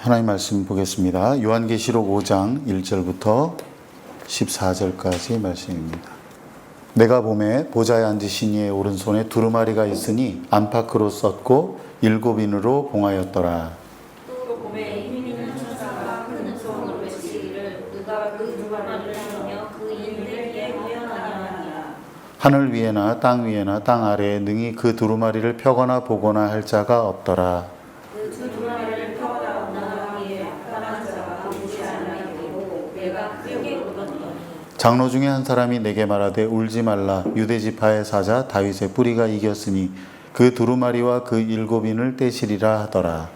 하나님 말씀 보겠습니다. 요한계시록 5장 1절부터 14절까지 말씀입니다. 내가 봄에 보좌에 앉으신 이의 오른손에 두루마리가 있으니 안팎으로 썼고 일곱 인으로 봉하였더라. 또 봄에 힘 있는 천사가 큰 소음으로 외치기를 누가 그 두루마리를 하며 그 인들에게 하여나냐 하늘 위에나 땅 위에나 땅 아래에 능히 그 두루마리를 펴거나 보거나 할 자가 없더라. 그 두루마리를 펴거나 보나 하기에 합당한 자가 보지 않으리고 내가 크게 울었더니 장로 중에 한 사람이 내게 말하되 울지 말라 유대 지파의 사자 다윗의 뿌리가 이겼으니 그 두루마리와 그 일곱 인을 떼시리라 하더라.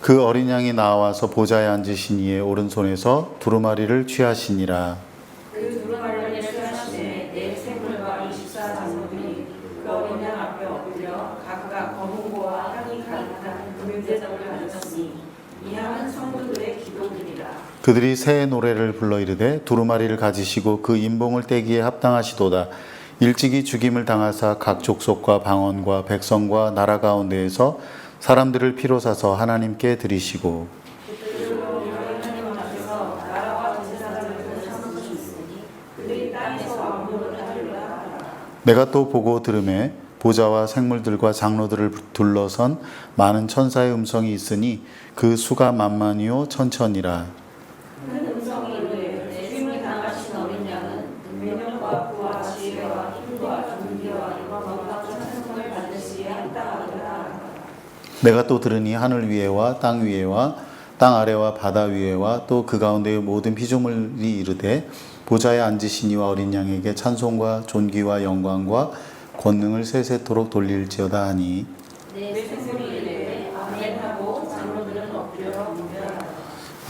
그 어린 양이 나와서 보좌에 앉으신 이의 오른손에서 두루마리를 취하시니라. 그 두루마리를 취하시되 내 생물과 이십사 장로들이 그 어린 양 앞에 엎드려 각각 검은고와 향이 가득한 금제장을 가졌으니 이 향은 성도들의 기도들이라 그들이 새 노래를 불러 이르되 두루마리를 가지시고 그 인봉을 떼기에 합당하시도다. 일찍이 죽임을 당하사 각 족속과 방언과 백성과 나라 가운데에서 사람들을 피로 사서 하나님께 드리시고 내가 또 보고 들음에 보좌와 생물들과 장로들을 둘러선 많은 천사의 음성이 있으니 그 수가 만만이요 천천이라 큰 음성이 이르되 내 죽임을 당하신 어린 양은 능력과 부와 지혜와 힘과 존귀와 영광과 찬송을 받으시에 합당하더라 내가 또 들으니 하늘 위에와 땅 위에와 땅 아래와 바다 위에와 또 그 가운데의 모든 피조물이 이르되 보좌에 앉으신 이와 어린 양에게 찬송과 존귀와 영광과 권능을 세세토록 돌릴지어다 하니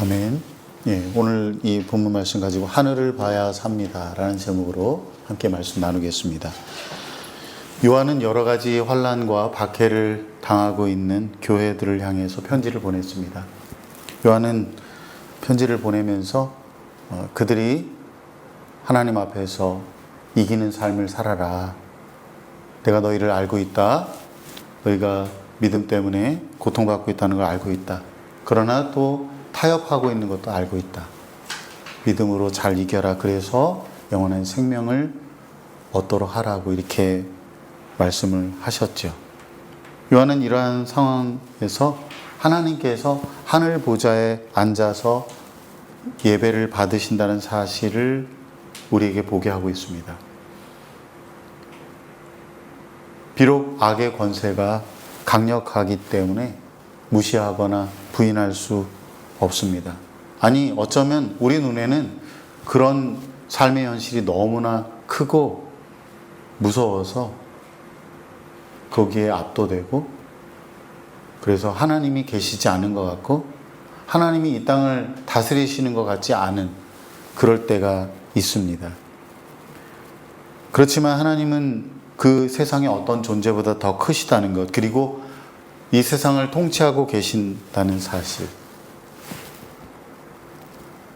아멘. 예, 오늘 이 본문 말씀 가지고 하늘을 봐야 삽니다라는 제목으로 함께 말씀 나누겠습니다. 요한은 여러 가지 환란과 박해를 당하고 있는 교회들을 향해서 편지를 보냈습니다. 요한은 편지를 보내면서 어, 그들이 하나님 앞에서 이기는 삶을 살아라. 내가 너희를 알고 있다. 너희가 믿음 때문에 고통받고 있다는 걸 알고 있다. 그러나 또 타협하고 있는 것도 알고 있다. 믿음으로 잘 이겨라. 그래서 영원한 생명을 얻도록 하라고 이렇게 말씀을 하셨죠. 요한은 이러한 상황에서 하나님께서 하늘 보좌에 앉아서 예배를 받으신다는 사실을 우리에게 보게 하고 있습니다. 비록 악의 권세가 강력하기 때문에 무시하거나 부인할 수 없습니다. 아니, 어쩌면 우리 눈에는 그런 삶의 현실이 너무나 크고 무서워서 거기에 압도되고 그래서 하나님이 계시지 않은 것 같고 하나님이 이 땅을 다스리시는 것 같지 않은 그럴 때가 있습니다. 그렇지만 하나님은 그 세상의 어떤 존재보다 더 크시다는 것, 그리고 이 세상을 통치하고 계신다는 사실.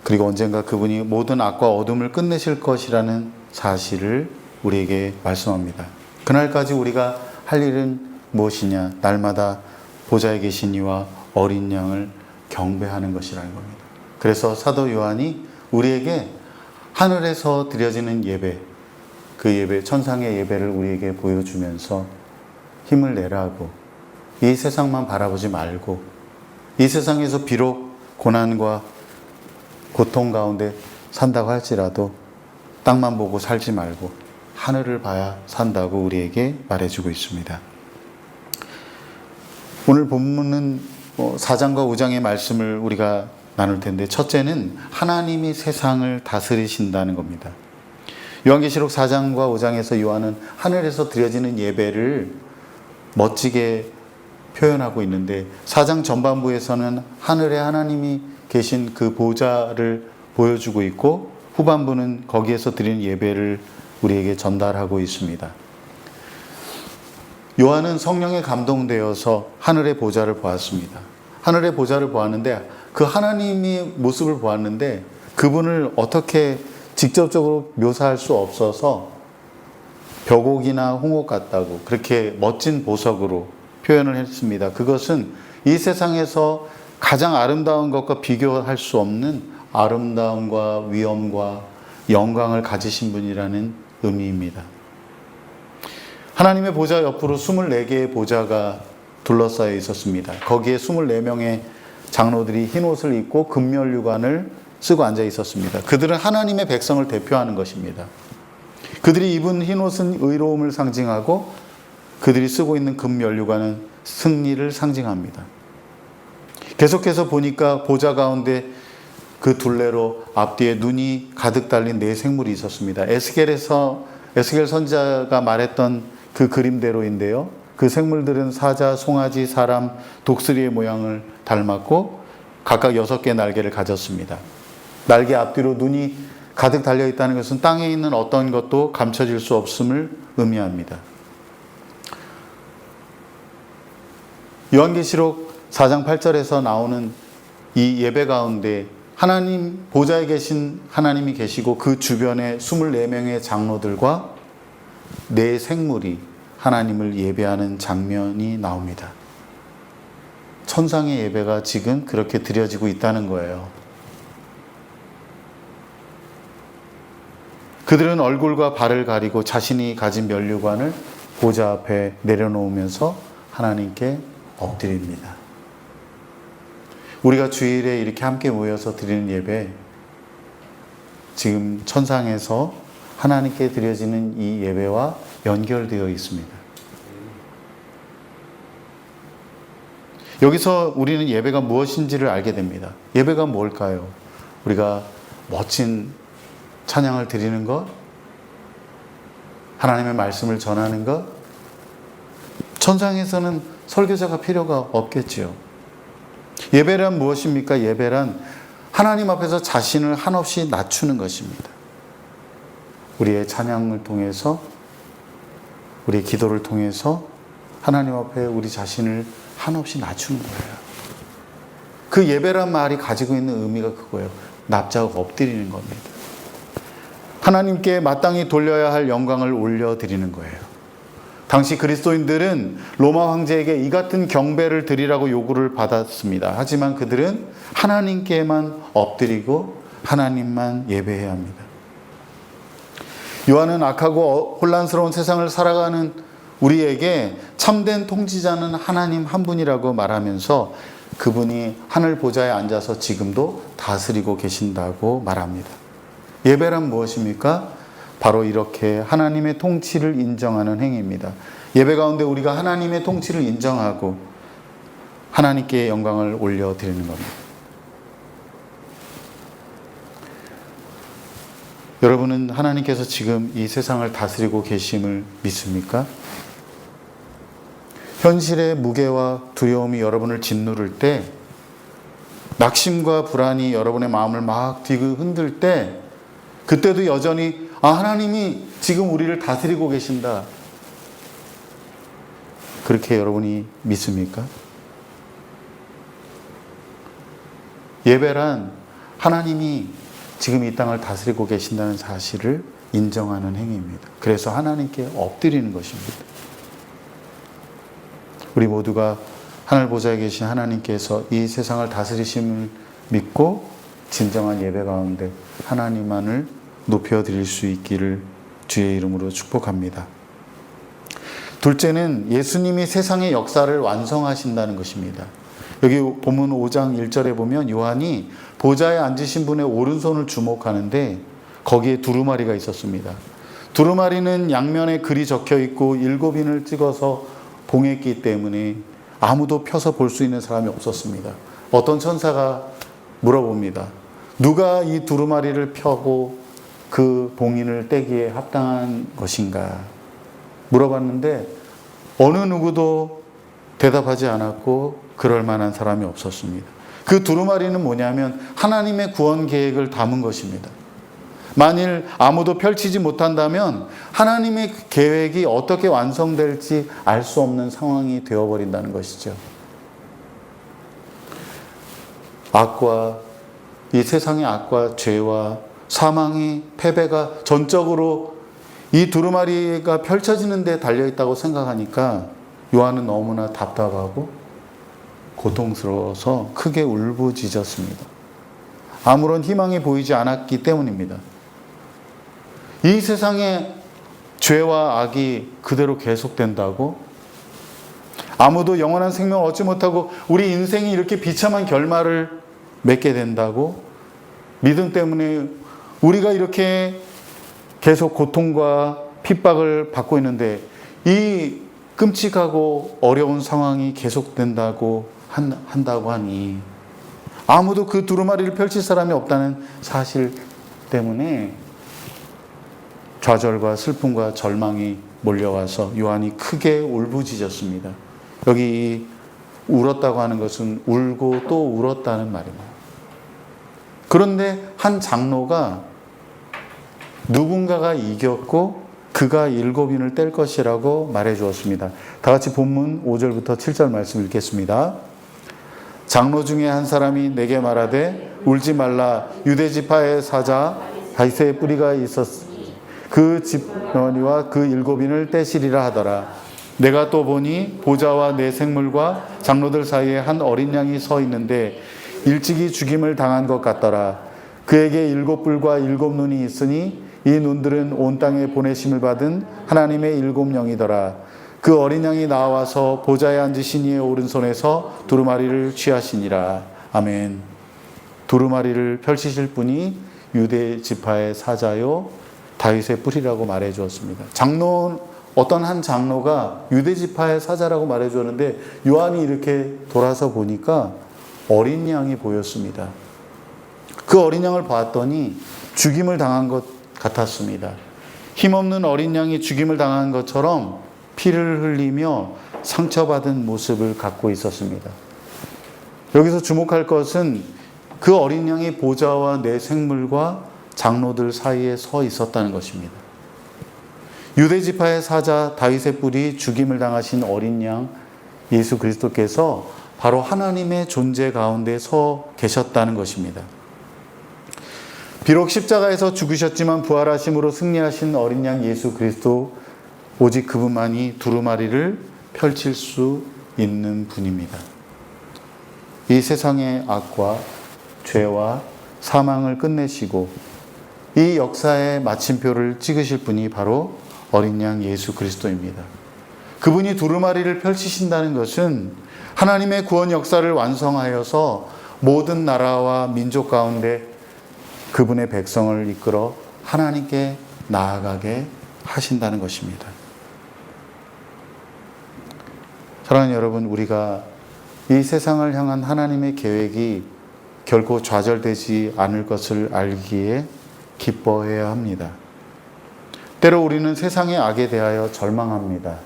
그리고 언젠가 그분이 모든 악과 어둠을 끝내실 것이라는 사실을 우리에게 말씀합니다. 그날까지 우리가 할 일은 무엇이냐? 날마다 보좌에 계신 이와 어린 양을 경배하는 것이라는 겁니다. 그래서 사도 요한이 우리에게 하늘에서 드려지는 예배, 그 예배, 천상의 예배를 우리에게 보여주면서 힘을 내라고 이 세상만 바라보지 말고 이 세상에서 비록 고난과 고통 가운데 산다고 할지라도 땅만 보고 살지 말고 하늘을 봐야 산다고 우리에게 말해주고 있습니다. 오늘 본문은 4장과 5장의 말씀을 우리가 나눌 텐데 첫째는 하나님이 세상을 다스리신다는 겁니다. 요한계시록 4장과 5장에서 요한은 하늘에서 드려지는 예배를 멋지게 표현하고 있는데 4장 전반부에서는 하늘에 하나님이 계신 그 보좌를 보여주고 있고 후반부는 거기에서 드리는 예배를 우리에게 전달하고 있습니다. 요한은 성령에 감동되어서 하늘의 보좌를 보았습니다. 하늘의 보좌를 보았는데 그 하나님이 모습을 보았는데 그분을 어떻게 직접적으로 묘사할 수 없어서 벽옥이나 홍옥 같다고 그렇게 멋진 보석으로 표현을 했습니다. 그것은 이 세상에서 가장 아름다운 것과 비교할 수 없는 아름다움과 위엄과 영광을 가지신 분이라는 의미입니다. 하나님의 보좌 옆으로 24개의 보좌가 둘러싸여 있었습니다. 거기에 24명의 장로들이 흰 옷을 입고 금멸류관을 쓰고 앉아 있었습니다. 그들은 하나님의 백성을 대표하는 것입니다. 그들이 입은 흰 옷은 의로움을 상징하고 그들이 쓰고 있는 금멸류관은 승리를 상징합니다. 계속해서 보니까 보좌 가운데 그 둘레로 앞뒤에 눈이 가득 달린 네 생물이 있었습니다. 에스겔에서 에스겔 선자가 말했던 그 그림대로인데요. 그 생물들은 사자, 송아지, 사람, 독수리의 모양을 닮았고 각각 여섯 개의 날개를 가졌습니다. 날개 앞뒤로 눈이 가득 달려 있다는 것은 땅에 있는 어떤 것도 감춰질 수 없음을 의미합니다. 요한계시록 4장 8절에서 나오는 이 예배 가운데 하나님 보좌에 계신 하나님이 계시고 그 주변에 24명의 장로들과 네 생물이 하나님을 예배하는 장면이 나옵니다. 천상의 예배가 지금 그렇게 드려지고 있다는 거예요. 그들은 얼굴과 발을 가리고 자신이 가진 면류관을 보좌 앞에 내려놓으면서 하나님께 엎드립니다. 우리가 주일에 이렇게 함께 모여서 드리는 예배, 지금 천상에서 하나님께 드려지는 이 예배와 연결되어 있습니다. 여기서 우리는 예배가 무엇인지를 알게 됩니다. 예배가 뭘까요? 우리가 멋진 찬양을 드리는 것, 하나님의 말씀을 전하는 것, 천상에서는 설교자가 필요가 없겠지요. 예배란 무엇입니까? 예배란 하나님 앞에서 자신을 한없이 낮추는 것입니다. 우리의 찬양을 통해서, 우리의 기도를 통해서 하나님 앞에 우리 자신을 한없이 낮추는 거예요. 그 예배란 말이 가지고 있는 의미가 그거예요. 납작 엎드리는 겁니다. 하나님께 마땅히 돌려야 할 영광을 올려드리는 거예요. 당시 그리스도인들은 로마 황제에게 이 같은 경배를 드리라고 요구를 받았습니다. 하지만 그들은 하나님께만 엎드리고 하나님만 예배해야 합니다. 요한은 악하고 혼란스러운 세상을 살아가는 우리에게 참된 통치자는 하나님 한 분이라고 말하면서 그분이 하늘 보좌에 앉아서 지금도 다스리고 계신다고 말합니다. 예배란 무엇입니까? 바로 이렇게 하나님의 통치를 인정하는 행위입니다. 예배 가운데 우리가 하나님의 통치를 인정하고 하나님께 영광을 올려드리는 겁니다. 여러분은 하나님께서 지금 이 세상을 다스리고 계심을 믿습니까? 현실의 무게와 두려움이 여러분을 짓누를 때, 낙심과 불안이 여러분의 마음을 막 뒤그 흔들 때, 그때도 여전히 아 하나님이 지금 우리를 다스리고 계신다. 그렇게 여러분이 믿습니까? 예배란 하나님이 지금 이 땅을 다스리고 계신다는 사실을 인정하는 행위입니다. 그래서 하나님께 엎드리는 것입니다. 우리 모두가 하늘 보좌에 계신 하나님께서 이 세상을 다스리심을 믿고 진정한 예배 가운데 하나님만을 높여 드릴 수 있기를 주의 이름으로 축복합니다. 둘째는 예수님이 세상의 역사를 완성하신다는 것입니다. 여기 본문 5장 1절에 보면 요한이 보좌에 앉으신 분의 오른손을 주목하는데 거기에 두루마리가 있었습니다. 두루마리는 양면에 글이 적혀 있고 일곱 인을 찍어서 봉했기 때문에 아무도 펴서 볼 수 있는 사람이 없었습니다. 어떤 천사가 물어봅니다. 누가 이 두루마리를 펴고 그 봉인을 떼기에 합당한 것인가? 물어봤는데 어느 누구도 대답하지 않았고 그럴 만한 사람이 없었습니다. 그 두루마리는 뭐냐면 하나님의 구원 계획을 담은 것입니다. 만일 아무도 펼치지 못한다면 하나님의 계획이 어떻게 완성될지 알 수 없는 상황이 되어버린다는 것이죠. 악과 이 세상의 악과 죄와 사망이 패배가 전적으로 이 두루마리가 펼쳐지는 데 달려 있다고 생각하니까 요한은 너무나 답답하고 고통스러워서 크게 울부짖었습니다. 아무런 희망이 보이지 않았기 때문입니다. 이 세상에 죄와 악이 그대로 계속된다고 아무도 영원한 생명을 얻지 못하고 우리 인생이 이렇게 비참한 결말을 맺게 된다고 믿음 때문에 우리가 이렇게 계속 고통과 핍박을 받고 있는데 이 끔찍하고 어려운 상황이 계속된다고 한, 한다고 하니 아무도 그 두루마리를 펼칠 사람이 없다는 사실 때문에 좌절과 슬픔과 절망이 몰려와서 요한이 크게 울부짖었습니다. 여기 이 울었다고 하는 것은 울고 또 울었다는 말입니다. 그런데 한 장로가 누군가가 이겼고 그가 일곱인을 뗄 것이라고 말해 주었습니다. 다 같이 본문 5절부터 7절 말씀 읽겠습니다. 장로 중에 한 사람이 내게 말하되 울지 말라 유대 지파의 사자 다윗의 뿌리가 있었 그 집원이와 그 일곱인을 떼시리라 하더라. 내가 또 보니 보좌와 내 생물과 장로들 사이에 한 어린 양이 서 있는데 일찍이 죽임을 당한 것 같더라. 그에게 일곱 뿔과 일곱 눈이 있으니 이 눈들은 온 땅에 보내심을 받은 하나님의 일곱 영이더라. 그 어린 양이 나와서 보좌에 앉으신 이의 오른손에서 두루마리를 취하시니라. 아멘. 두루마리를 펼치실 분이 유대 지파의 사자요 다윗의 뿌리라고 말해 주었습니다. 장로 어떤 한 장로가 유대 지파의 사자라고 말해 주었는데 요한이 이렇게 돌아서 보니까 어린 양이 보였습니다. 그 어린 양을 봤더니 죽임을 당한 것 같았습니다. 힘없는 어린 양이 죽임을 당한 것처럼 피를 흘리며 상처받은 모습을 갖고 있었습니다. 여기서 주목할 것은 그 어린 양이 보좌와 내 생물과 장로들 사이에 서 있었다는 것입니다. 유대 지파의 사자 다윗의 뿔이 죽임을 당하신 어린 양 예수 그리스도께서 바로 하나님의 존재 가운데 서 계셨다는 것입니다. 비록 십자가에서 죽으셨지만 부활하심으로 승리하신 어린 양 예수 그리스도 오직 그분만이 두루마리를 펼칠 수 있는 분입니다. 이 세상의 악과 죄와 사망을 끝내시고 이 역사의 마침표를 찍으실 분이 바로 어린 양 예수 그리스도입니다. 그분이 두루마리를 펼치신다는 것은 하나님의 구원 역사를 완성하여서 모든 나라와 민족 가운데 그분의 백성을 이끌어 하나님께 나아가게 하신다는 것입니다. 사랑하는 여러분, 우리가 이 세상을 향한 하나님의 계획이 결코 좌절되지 않을 것을 알기에 기뻐해야 합니다. 때로 우리는 세상의 악에 대하여 절망합니다.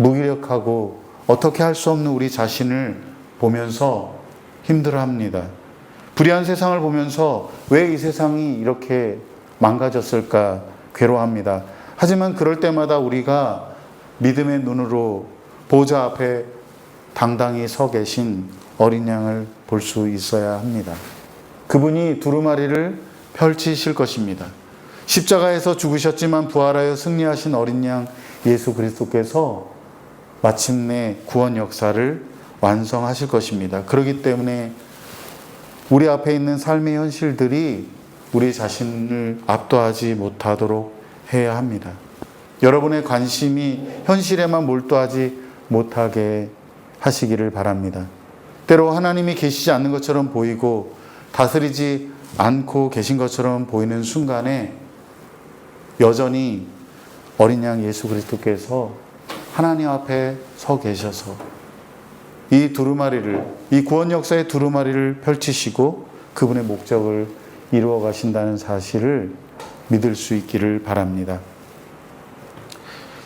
무기력하고 어떻게 할 수 없는 우리 자신을 보면서 힘들어합니다. 불의한 세상을 보면서 왜 이 세상이 이렇게 망가졌을까 괴로워합니다. 하지만 그럴 때마다 우리가 믿음의 눈으로 보좌 앞에 당당히 서 계신 어린 양을 볼 수 있어야 합니다. 그분이 두루마리를 펼치실 것입니다. 십자가에서 죽으셨지만 부활하여 승리하신 어린 양 예수 그리스도께서 마침내 구원 역사를 완성하실 것입니다. 그렇기 때문에 우리 앞에 있는 삶의 현실들이 우리 자신을 압도하지 못하도록 해야 합니다. 여러분의 관심이 현실에만 몰두하지 못하게 하시기를 바랍니다. 때로 하나님이 계시지 않는 것처럼 보이고 다스리지 않고 계신 것처럼 보이는 순간에 여전히 어린 양 예수 그리스도께서 하나님 앞에 서 계셔서 이 두루마리를 이 구원 역사의 두루마리를 펼치시고 그분의 목적을 이루어 가신다는 사실을 믿을 수 있기를 바랍니다.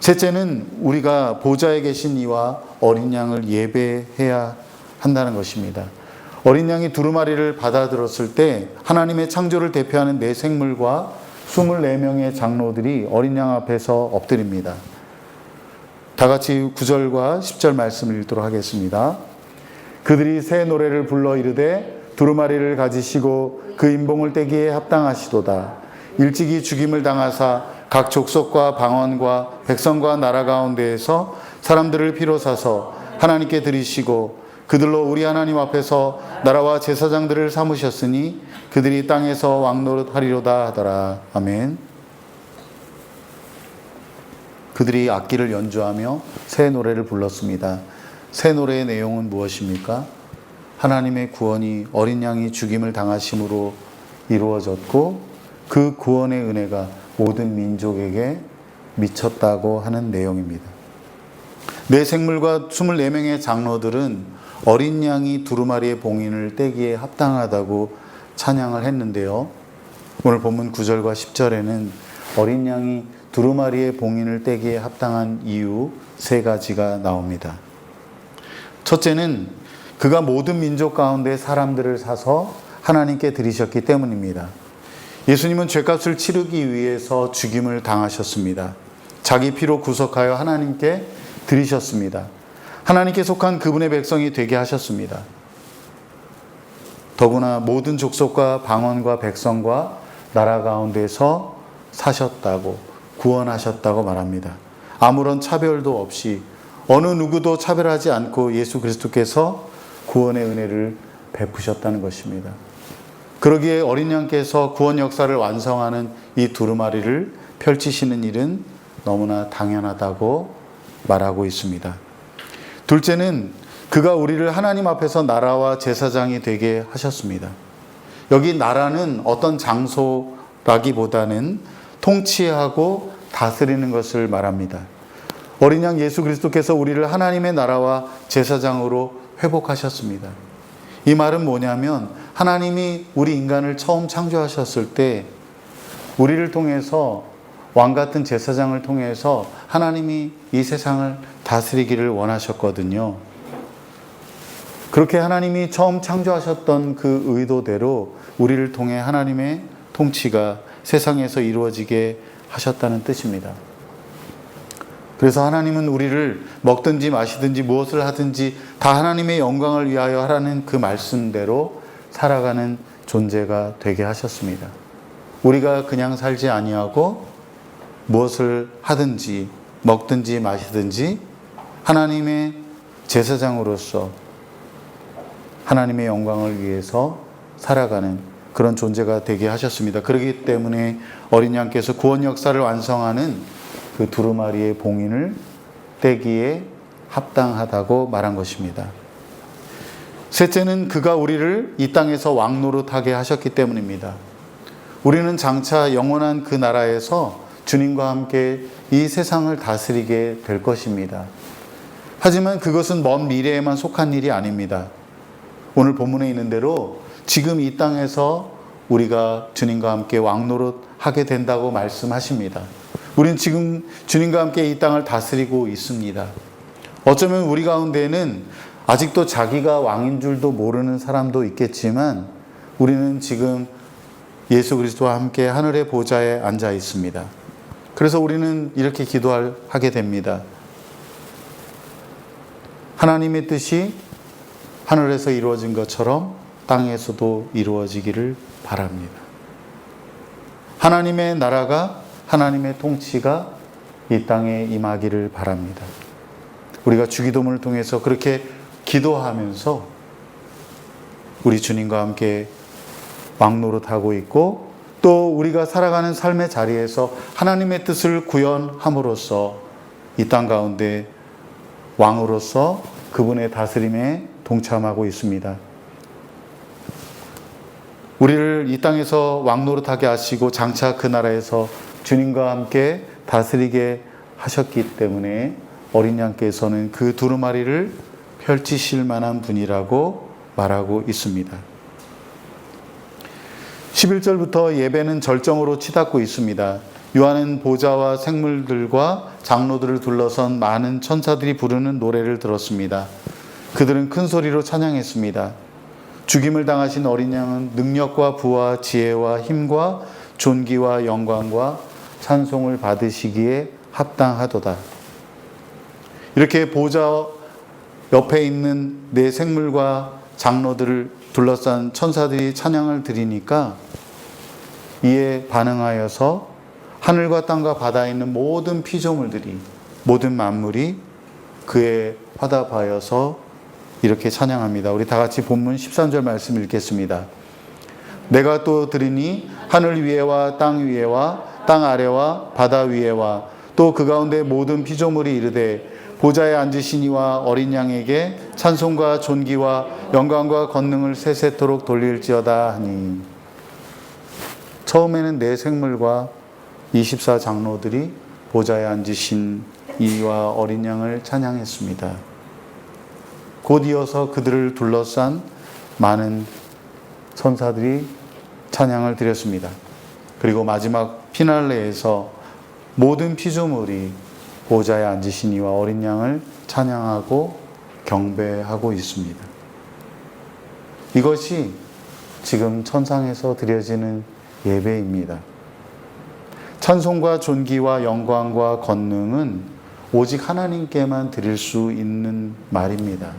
셋째는 우리가 보좌에 계신 이와 어린 양을 예배해야 한다는 것입니다. 어린 양이 두루마리를 받아들었을 때 하나님의 창조를 대표하는 네 생물과 24명의 장로들이 어린 양 앞에서 엎드립니다. 다 같이 9절과 10절 말씀을 읽도록 하겠습니다. 그들이 새 노래를 불러 이르되 두루마리를 가지시고 그 인봉을 떼기에 합당하시도다. 일찍이 죽임을 당하사 각 족속과 방언과 백성과 나라 가운데에서 사람들을 피로 사서 하나님께 드리시고 그들로 우리 하나님 앞에서 나라와 제사장들을 삼으셨으니 그들이 땅에서 왕노릇 하리로다 하더라. 아멘. 그들이 악기를 연주하며 새 노래를 불렀습니다. 새 노래의 내용은 무엇입니까? 하나님의 구원이 어린 양이 죽임을 당하심으로 이루어졌고 그 구원의 은혜가 모든 민족에게 미쳤다고 하는 내용입니다. 내 생물과 24명의 장로들은 어린 양이 두루마리의 봉인을 떼기에 합당하다고 찬양을 했는데요. 오늘 본문 9절과 10절에는 어린 양이 두루마리의 봉인을 떼기에 합당한 이유 세 가지가 나옵니다. 첫째는 그가 모든 민족 가운데 사람들을 사서 하나님께 드리셨기 때문입니다. 예수님은 죄값을 치르기 위해서 죽임을 당하셨습니다. 자기 피로 구속하여 하나님께 드리셨습니다. 하나님께 속한 그분의 백성이 되게 하셨습니다. 더구나 모든 족속과 방언과 백성과 나라 가운데서 사셨다고 구원하셨다고 말합니다. 아무런 차별도 없이 어느 누구도 차별하지 않고 예수 그리스도께서 구원의 은혜를 베푸셨다는 것입니다. 그러기에 어린 양께서 구원 역사를 완성하는 이 두루마리를 펼치시는 일은 너무나 당연하다고 말하고 있습니다. 둘째는 그가 우리를 하나님 앞에서 나라와 제사장이 되게 하셨습니다. 여기 나라는 어떤 장소라기보다는 통치하고 다스리는 것을 말합니다. 어린 양 예수 그리스도께서 우리를 하나님의 나라와 제사장으로 회복하셨습니다. 이 말은 뭐냐면 하나님이 우리 인간을 처음 창조하셨을 때 우리를 통해서 왕 같은 제사장을 통해서 하나님이 이 세상을 다스리기를 원하셨거든요. 그렇게 하나님이 처음 창조하셨던 그 의도대로 우리를 통해 하나님의 통치가 세상에서 이루어지게 하셨다는 뜻입니다. 그래서 하나님은 우리를 먹든지 마시든지 무엇을 하든지 다 하나님의 영광을 위하여 하라는 그 말씀대로 살아가는 존재가 되게 하셨습니다. 우리가 그냥 살지 아니하고 무엇을 하든지 먹든지 마시든지 하나님의 제사장으로서 하나님의 영광을 위해서 살아가는 그런 존재가 되게 하셨습니다. 그렇기 때문에 어린 양께서 구원 역사를 완성하는 그 두루마리의 봉인을 떼기에 합당하다고 말한 것입니다. 셋째는 그가 우리를 이 땅에서 왕노릇하게 하셨기 때문입니다. 우리는 장차 영원한 그 나라에서 주님과 함께 이 세상을 다스리게 될 것입니다. 하지만 그것은 먼 미래에만 속한 일이 아닙니다. 오늘 본문에 있는 대로 지금 이 땅에서 우리가 주님과 함께 왕노릇 하게 된다고 말씀하십니다. 우린 지금 주님과 함께 이 땅을 다스리고 있습니다. 어쩌면 우리 가운데는 아직도 자기가 왕인 줄도 모르는 사람도 있겠지만 우리는 지금 예수 그리스도와 함께 하늘의 보좌에 앉아 있습니다. 그래서 우리는 이렇게 기도하게 됩니다. 하나님의 뜻이 하늘에서 이루어진 것처럼 땅에서도 이루어지기를 바랍니다. 하나님의 나라가 하나님의 통치가 이 땅에 임하기를 바랍니다. 우리가 주기도문을 통해서 그렇게 기도하면서 우리 주님과 함께 왕노릇하고 있고 또 우리가 살아가는 삶의 자리에서 하나님의 뜻을 구현함으로써 이 땅 가운데 왕으로서 그분의 다스림에 동참하고 있습니다. 우리를 이 땅에서 왕 노릇하게 하시고 장차 그 나라에서 주님과 함께 다스리게 하셨기 때문에 어린 양께서는 그 두루마리를 펼치실 만한 분이라고 말하고 있습니다. 11절부터 예배는 절정으로 치닫고 있습니다. 요한은 보좌와 생물들과 장로들을 둘러선 많은 천사들이 부르는 노래를 들었습니다. 그들은 큰 소리로 찬양했습니다. 죽임을 당하신 어린 양은 능력과 부와 지혜와 힘과 존귀와 영광과 찬송을 받으시기에 합당하도다. 이렇게 보좌 옆에 있는 내 생물과 장로들을 둘러싼 천사들이 찬양을 드리니까 이에 반응하여서 하늘과 땅과 바다에 있는 모든 피조물들이 모든 만물이 그에 화답하여서 이렇게 찬양합니다. 우리 다 같이 본문 13절 말씀 읽겠습니다. 내가 또 들으니 하늘 위에와 땅 위에와 땅 아래와 바다 위에와 또 그 가운데 모든 피조물이 이르되 보좌에 앉으신 이와 어린 양에게 찬송과 존귀와 영광과 권능을 세세토록 돌릴지어다 하니 처음에는 내 생물과 24 장로들이 보좌에 앉으신 이와 어린 양을 찬양했습니다. 곧 이어서 그들을 둘러싼 많은 천사들이 찬양을 드렸습니다. 그리고 마지막 피날레에서 모든 피조물이 보좌에 앉으신 이와 어린 양을 찬양하고 경배하고 있습니다. 이것이 지금 천상에서 드려지는 예배입니다. 찬송과 존귀와 영광과 권능은 오직 하나님께만 드릴 수 있는 말입니다.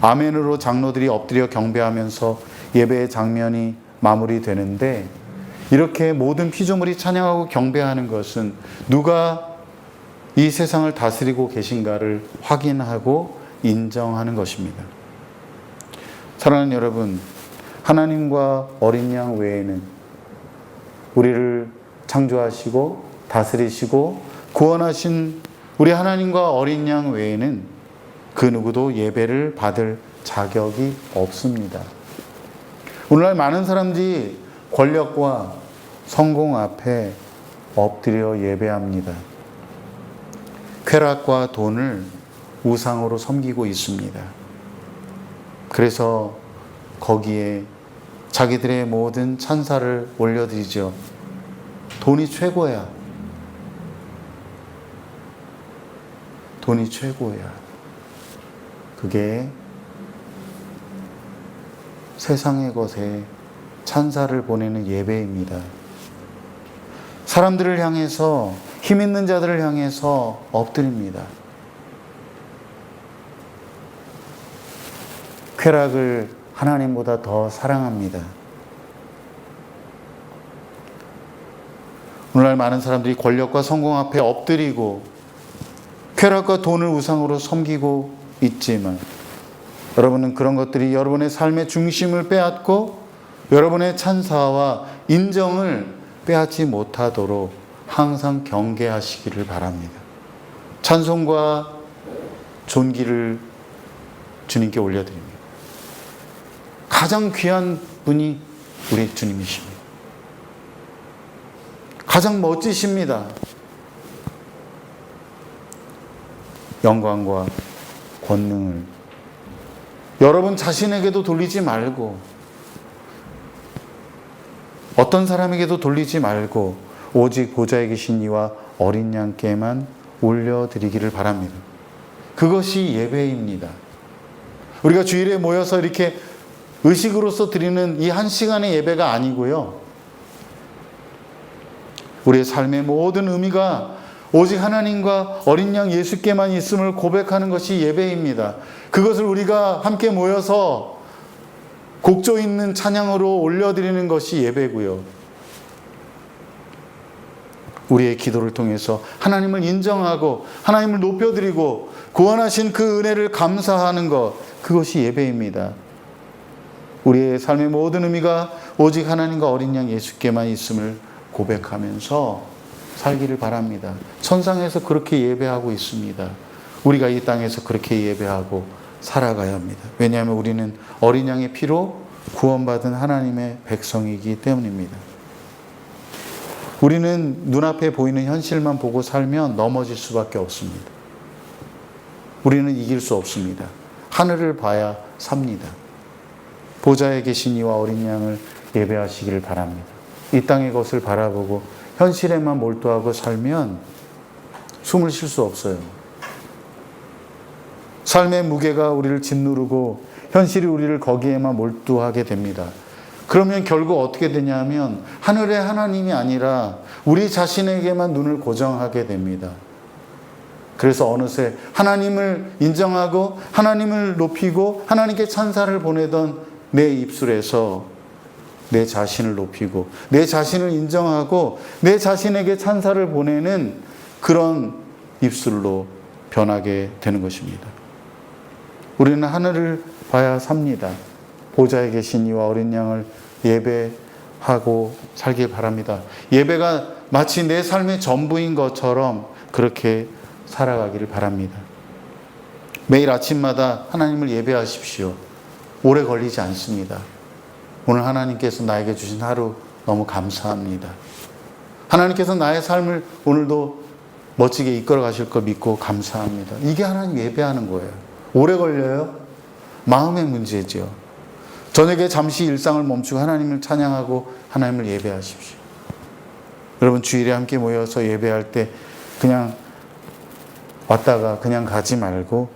아멘으로 장로들이 엎드려 경배하면서 예배의 장면이 마무리되는데 이렇게 모든 피조물이 찬양하고 경배하는 것은 누가 이 세상을 다스리고 계신가를 확인하고 인정하는 것입니다. 사랑하는 여러분, 하나님과 어린 양 외에는 우리를 창조하시고 다스리시고 구원하신 우리 하나님과 어린 양 외에는 그 누구도 예배를 받을 자격이 없습니다. 오늘날 많은 사람들이 권력과 성공 앞에 엎드려 예배합니다. 쾌락과 돈을 우상으로 섬기고 있습니다. 그래서 거기에 자기들의 모든 찬사를 올려드리죠. 돈이 최고야. 돈이 최고야. 그게 세상의 것에 찬사를 보내는 예배입니다. 사람들을 향해서 힘 있는 자들을 향해서 엎드립니다. 쾌락을 하나님보다 더 사랑합니다. 오늘날 많은 사람들이 권력과 성공 앞에 엎드리고 쾌락과 돈을 우상으로 섬기고 있지만 여러분은 그런 것들이 여러분의 삶의 중심을 빼앗고 여러분의 찬사와 인정을 빼앗지 못하도록 항상 경계하시기를 바랍니다. 찬송과 존귀를 주님께 올려드립니다. 가장 귀한 분이 우리 주님이십니다. 가장 멋지십니다. 영광과 권능을 여러분 자신에게도 돌리지 말고 어떤 사람에게도 돌리지 말고 오직 보좌에 계신 이와 어린 양께만 올려드리기를 바랍니다. 그것이 예배입니다. 우리가 주일에 모여서 이렇게 의식으로서 드리는 이 한 시간의 예배가 아니고요. 우리의 삶의 모든 의미가 오직 하나님과 어린 양 예수께만 있음을 고백하는 것이 예배입니다. 그것을 우리가 함께 모여서 곡조 있는 찬양으로 올려드리는 것이 예배고요. 우리의 기도를 통해서 하나님을 인정하고 하나님을 높여드리고 구원하신 그 은혜를 감사하는 것 그것이 예배입니다. 우리의 삶의 모든 의미가 오직 하나님과 어린 양 예수께만 있음을 고백하면서 살기를 바랍니다. 천상에서 그렇게 예배하고 있습니다. 우리가 이 땅에서 그렇게 예배하고 살아가야 합니다. 왜냐하면 우리는 어린 양의 피로 구원받은 하나님의 백성이기 때문입니다. 우리는 눈앞에 보이는 현실만 보고 살면 넘어질 수밖에 없습니다. 우리는 이길 수 없습니다. 하늘을 봐야 삽니다. 보좌에 계신 이와 어린 양을 예배하시기를 바랍니다. 이 땅의 것을 바라보고 현실에만 몰두하고 살면 숨을 쉴 수 없어요. 삶의 무게가 우리를 짓누르고 현실이 우리를 거기에만 몰두하게 됩니다. 그러면 결국 어떻게 되냐면 하늘의 하나님이 아니라 우리 자신에게만 눈을 고정하게 됩니다. 그래서 어느새 하나님을 인정하고 하나님을 높이고 하나님께 찬사를 보내던 내 입술에서 내 자신을 높이고 내 자신을 인정하고 내 자신에게 찬사를 보내는 그런 입술로 변하게 되는 것입니다. 우리는 하늘을 봐야 삽니다. 보좌에 계신 이와 어린 양을 예배하고 살길 바랍니다. 예배가 마치 내 삶의 전부인 것처럼 그렇게 살아가기를 바랍니다. 매일 아침마다 하나님을 예배하십시오. 오래 걸리지 않습니다. 오늘 하나님께서 나에게 주신 하루 너무 감사합니다. 하나님께서 나의 삶을 오늘도 멋지게 이끌어 가실 거 믿고 감사합니다. 이게 하나님 예배하는 거예요. 오래 걸려요? 마음의 문제죠. 저녁에 잠시 일상을 멈추고 하나님을 찬양하고 하나님을 예배하십시오. 여러분 주일에 함께 모여서 예배할 때 그냥 왔다가 그냥 가지 말고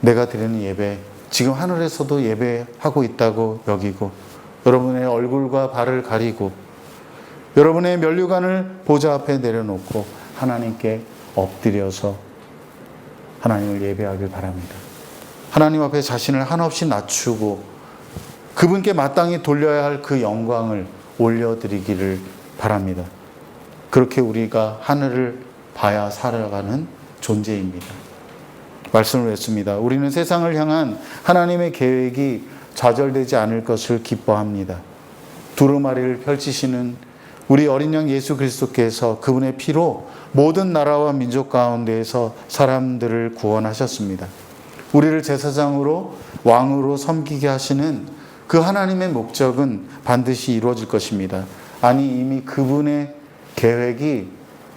내가 드리는 예배 지금 하늘에서도 예배하고 있다고 여기고 여러분의 얼굴과 발을 가리고 여러분의 면류관을 보좌 앞에 내려놓고 하나님께 엎드려서 하나님을 예배하길 바랍니다. 하나님 앞에 자신을 한없이 낮추고 그분께 마땅히 돌려야 할 그 영광을 올려드리기를 바랍니다. 그렇게 우리가 하늘을 봐야 살아가는 존재입니다. 말씀을 했습니다. 우리는 세상을 향한 하나님의 계획이 좌절되지 않을 것을 기뻐합니다. 두루마리를 펼치시는 우리 어린 양 예수 그리스도께서 그분의 피로 모든 나라와 민족 가운데에서 사람들을 구원하셨습니다. 우리를 제사장으로 왕으로 섬기게 하시는 그 하나님의 목적은 반드시 이루어질 것입니다. 아니 이미 그분의 계획이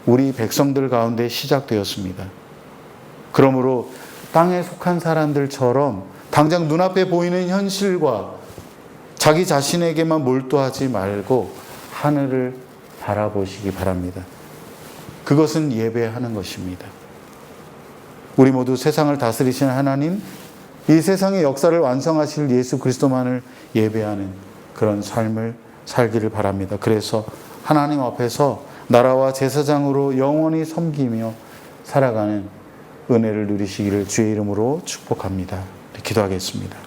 우리 백성들 가운데 시작되었습니다. 그러므로 땅에 속한 사람들처럼 당장 눈앞에 보이는 현실과 자기 자신에게만 몰두하지 말고 하늘을 바라보시기 바랍니다. 그것은 예배하는 것입니다. 우리 모두 세상을 다스리시는 하나님, 이 세상의 역사를 완성하실 예수 그리스도만을 예배하는 그런 삶을 살기를 바랍니다. 그래서 하나님 앞에서 나라와 제사장으로 영원히 섬기며 살아가는 은혜를 누리시기를 주의 이름으로 축복합니다. 기도하겠습니다.